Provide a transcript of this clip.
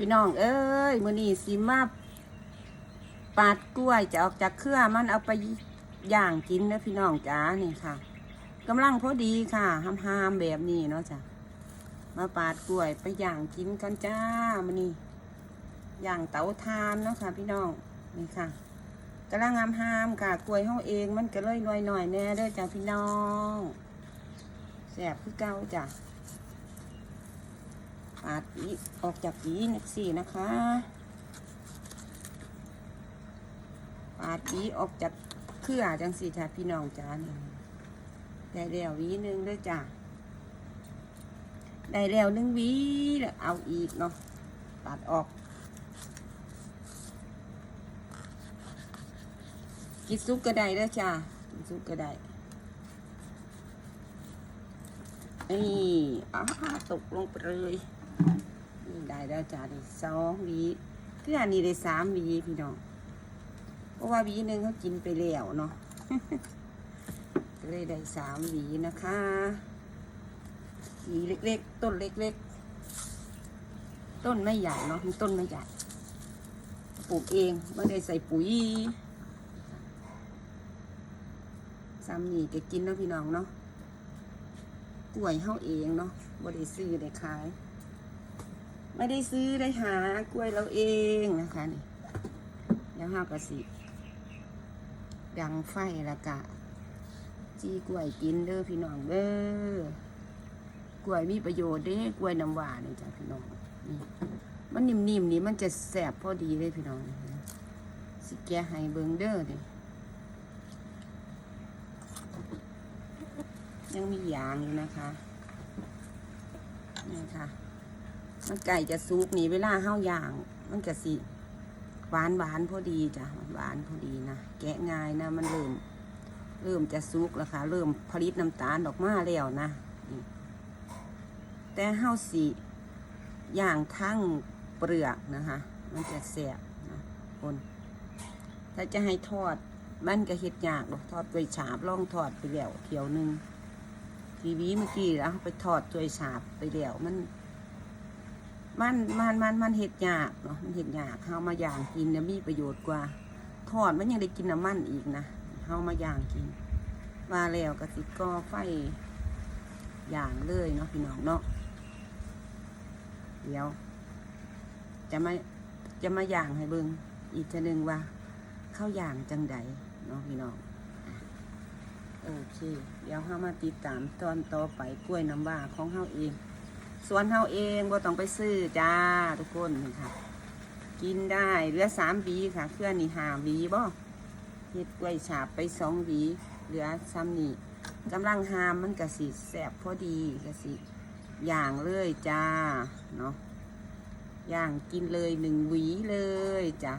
พี่น้องเอ้ยมือนี้สิมาปาดกล้วยจะออกจากเครือมันเอาไปย่างกินนะพี่น้องจ๋านี่ค่ะกำลังพอดีค่ะห้ามๆแบบนี้เนาะจ้ะมาปาดกล้วยไปย่างกินกันจ้ามือนี้ย่างเตาทานเนาะค่ะ พี่น้องนี่ค่ะกำลังห้ามๆค่ะกล้วยเฮาเองมันก็เลยหน่อยๆแน่เด้อจ้ะพี่น้องแซ่บคือเก่าจ้ะาดปีออกจากปีนักสี่นะคะปาดปีออกจากเครือจังสี่จ้ะพี่น้องจ้าเนี่ยได้แล้ววีหนึ่งด้วยจ้ะได้แล้วหนึ่งวีแล้วเอาอีกเนาะตัดออกกินซุปก็ได้ด้วยจ้ะกินซุปก็ได้นี่อ้าตกลงไปเลย นี่ได้แล้วจ้าได้สองวีคืออันนี้ได้สามวีพี่น้อง เพราะว่าวีหนึ่งเขากินไปแล้วเนาะก็เลยได้สามวีนะคะวีเล็กๆ ต้นเล็กๆ ต้นไม่ใหญ่เนาะมันต้นไม่ใหญ่ปลูกเองไม่ได้ใส่ปุ๋ยซ้ำนี่ก็กินเนาะพี่น้องเนาะกล้วยเฮาเองเนาะบ่ได้ซื้อได้ขาย ไม่ได้ซื้อได้หากล้วยเราเองนะคะนี่แล้วเฮาก็สิดังไฟล้วก็จีกล้วยกินเด้อพี่น้องเด้อกล้วยมีประโยชน์เด้กล้วยน้ำหวานนี่จ้ะพี่น้องนี่มันนิ่มๆนี่มันจะแสบพอดีเลยพี่น้องสิแกให้เบิงเด้อนี่ยังมียางอยู่นะคะนี่ค่ะ มันไก่จะซุกนี่เวลาห้าย่าง มันก็สิหวานหวานพอดีจ้ะหวานพอดีนะแกะง่ายนะมันเริ่มเริ่มจะซุกแล้วค่ะ เริ่มผลิตน้ำตาลออกมาแล้วนะแต่ห้าสีย่างทั้งเปลือกนะคะ มันจะแสบนะคนถ้าจะให้ทอดมันก็เห็ดยากหรอกทอดด้วยฉาบล่องทอดไปแล้วเที่ยวหนึงทีวีเมื่อกี้แล้วไปทอดตัวยฉาบไปแล้วมัน มันมันมันมันเห็ดยากเนาะมันเห็ดยากเฮามาย่างกินเนี่ยมีประโยชน์กว่าทอดมันยังได้กินน้ำมันอีกนะเฮามาย่างกินมาแล้วก็สิก่อไฟย่างเลยเนาะพี่น้องเนาะเดี๋ยว จะมาจะมาย่างให้เบิ่งอีกจะนึงว่าเข้าวย่างจังใดเนาะพี่น้องโอเค เดี๋ยวเฮามาติดตามตอนต่อไปกล้วยน้ำว้าของเฮาเอง สวนเฮาเองบ่ต้องไปซื้อจ้าทุกคนนะค่ะ กินได้เหลือสามวีค่ะเคลื่อนนี่หาหวีบ่เฮ็ดกล้วยฉาบไปสองวีเหลือซ้ำนี่กำลังหามมันกะสิแสบพอดีกะสิย่างเลยจ้าเนาะอย่างกินเลยหนึ่งหวีเลยจ้า